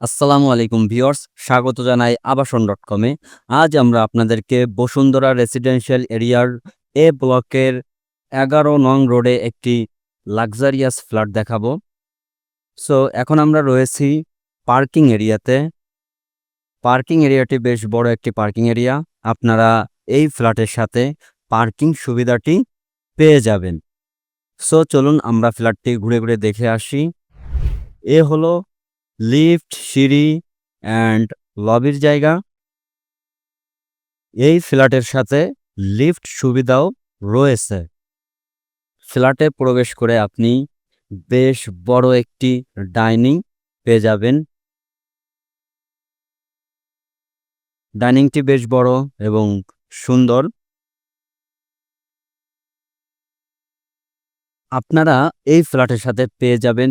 আসসালামু আলাইকুম ভিউয়ার্স, স্বাগত জানাই আবাসন ডট কমে আজ আমরা আপনাদেরকে বসুন্ধরা রেসিডেন্সিয়াল এরিয়ার এ ব্লকের এগারো নং রোডে একটি লাক্সারিয়াস ফ্ল্যাট দেখাবো। সো এখন আমরা রয়েছি পার্কিং এরিয়াতে পার্কিং এরিয়াটি বেশ বড় একটি পার্কিং এরিয়া আপনারা এই ফ্ল্যাটের সাথে পার্কিং সুবিধাটি পেয়ে যাবেন। সো চলুন আমরা ফ্ল্যাটটি ঘুরে ঘুরে দেখে আসি। এ হলো লিফট, সিঁড়ি অ্যান্ড লবির জায়গা। এই ফ্ল্যাটের সাথে লিফট সুবিধাও রয়েছে। ফ্ল্যাটে প্রবেশ করে আপনি বেশ বড় একটি ডাইনিং পেয়ে যাবেন। ডাইনিংটি বেশ বড় এবং সুন্দর। আপনারা এই ফ্ল্যাটের সাথে পেয়ে যাবেন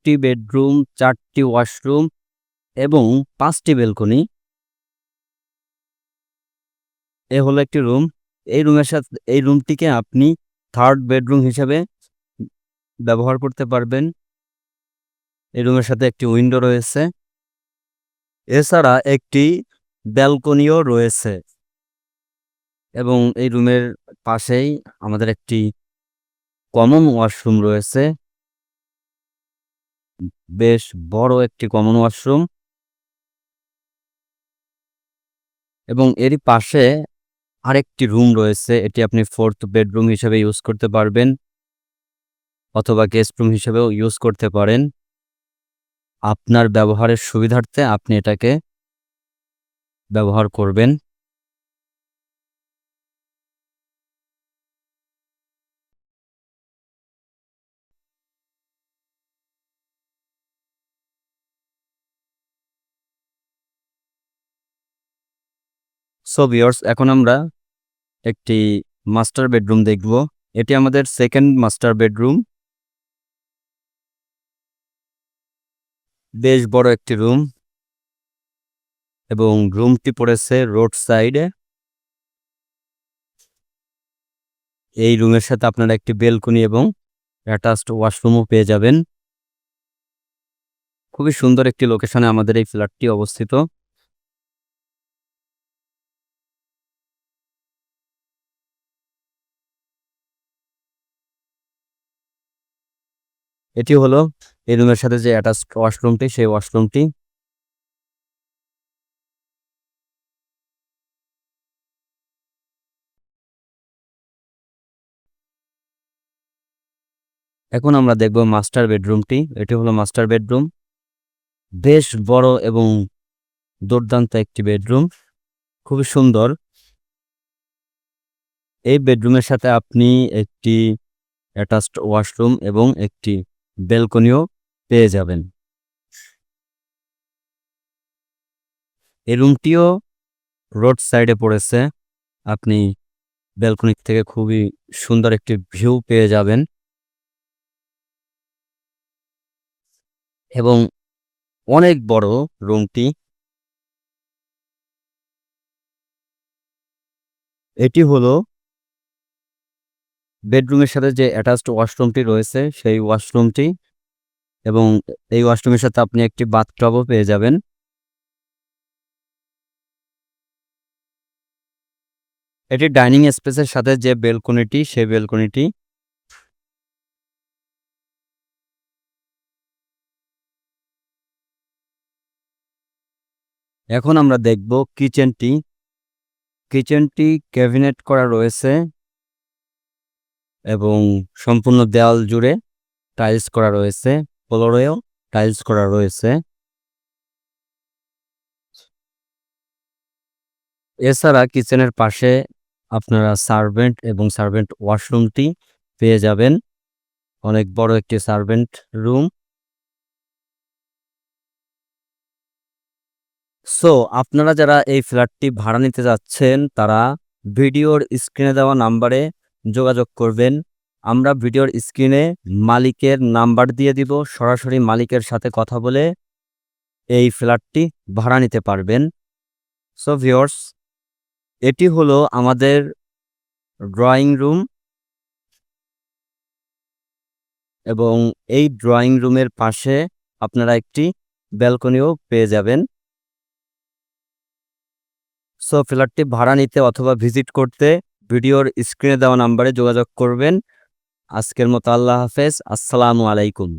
চারটি বেডরুম, চারটি ওয়াশরুম এবং পাঁচটি বেলকনি। এ হলো একটি রুম। এই রুমের সাথে, এই রুমটিকে আপনি থার্ড বেডরুম হিসেবে ব্যবহার করতে পারবেন। এই রুমের সাথে একটি উইন্ডো রয়েছে। এছাড়া একটি ব্যালকনিও রয়েছে এবং এই রুমের পাশেই আমাদের একটি কমন ওয়াশরুম রয়েছে। বেশ বড় একটি কমন ওয়াশরুম এবং এরই পাশে আরেকটি রুম রয়েছে। এটি আপনি ফোর্থ বেডরুম হিসেবে ইউজ করতে পারবেন অথবা গেস্ট রুম হিসেবেও ইউজ করতে পারেন। আপনার ব্যবহারের সুবিধার্থে আপনি এটাকে ব্যবহার করবেন। সো ভিউয়ার্স এখন আমরা একটি মাস্টার বেডরুম দেখব। এটি আমাদের সেকেন্ড মাস্টার বেডরুম বেশ বড় একটি রুম এবং রুমটি পড়েছে রোড সাইডে এই রুমের সাথে আপনারা একটি বেলকনি এবং অ্যাটাচড ওয়াশরুমও পেয়ে যাবেন। খুবই সুন্দর একটি লোকেশনে আমাদের এই ফ্ল্যাটটি অবস্থিত। এটি হলো এই রুমের সাথে যে অ্যাটাচড ওয়াশরুমটি সেই ওয়াশরুমটি এখন আমরা দেখব মাস্টার বেডরুমটি এটি হলো মাস্টার বেডরুম বেশ বড় এবং দুর্দান্ত একটি বেডরুম খুবই সুন্দর। এই বেডরুমের সাথে আপনি একটি অ্যাটাচড ওয়াশরুম এবং একটি বেলকনিও পেয়ে যাবেন। এই রুমটিও রোড সাইডে পড়েছে। আপনি ব্যালকনি থেকে খুবই সুন্দর একটি ভিউ পেয়ে যাবেন। এবং অনেক বড় রুমটি। এটি হলো বেডরুমের সাথে যে অ্যাটাচড ওয়াশরুমটি রয়েছে, সেই ওয়াশরুমটি এবং এই ওয়াশরুমের সাথে আপনি একটি বাথটবও পেয়ে যাবেন। এটি ডাইনিং স্পেসের সাথে যে বেলকনিটি সেই বেলকনিটি এখন আমরা দেখব কিচেনটি কিচেনটি ক্যাবিনেট করা রয়েছে। এবং সম্পূর্ণ দেওয়াল জুড়ে টাইলস করা রয়েছে, ফ্লোরেও টাইলস করা রয়েছে। এছাড়া কিচেনের পাশে আপনারা সার্ভেন্ট এবং সার্ভেন্ট ওয়াশরুমটি পেয়ে যাবেন। অনেক বড় একটি সার্ভেন্ট রুম। সো, আপনারা যারা এই ফ্ল্যাটটি ভাড়া নিতে যাচ্ছেন, তারা ভিডিওর স্ক্রিনে দেওয়া নাম্বারে যোগাযোগ করবেন। আমরা ভিডিওর স্ক্রিনে মালিকের নাম্বার দিয়ে দিব। সরাসরি মালিকের সাথে কথা বলে এই ফ্ল্যাটটি ভাড়া নিতে পারবেন। সো ভিওর্স এটি হলো আমাদের ড্রয়িং রুম এবং এই ড্রয়িং রুমের পাশে আপনারা একটি ব্যালকনিও পেয়ে যাবেন। সো ফ্ল্যাটটি ভাড়া নিতে অথবা ভিজিট করতে ভিডিওর স্ক্রিনে দেওয়া নাম্বারে যোগাযোগ করবেন। আজকের মতো আল্লাহ হাফেজ। আসসালামু আলাইকুম।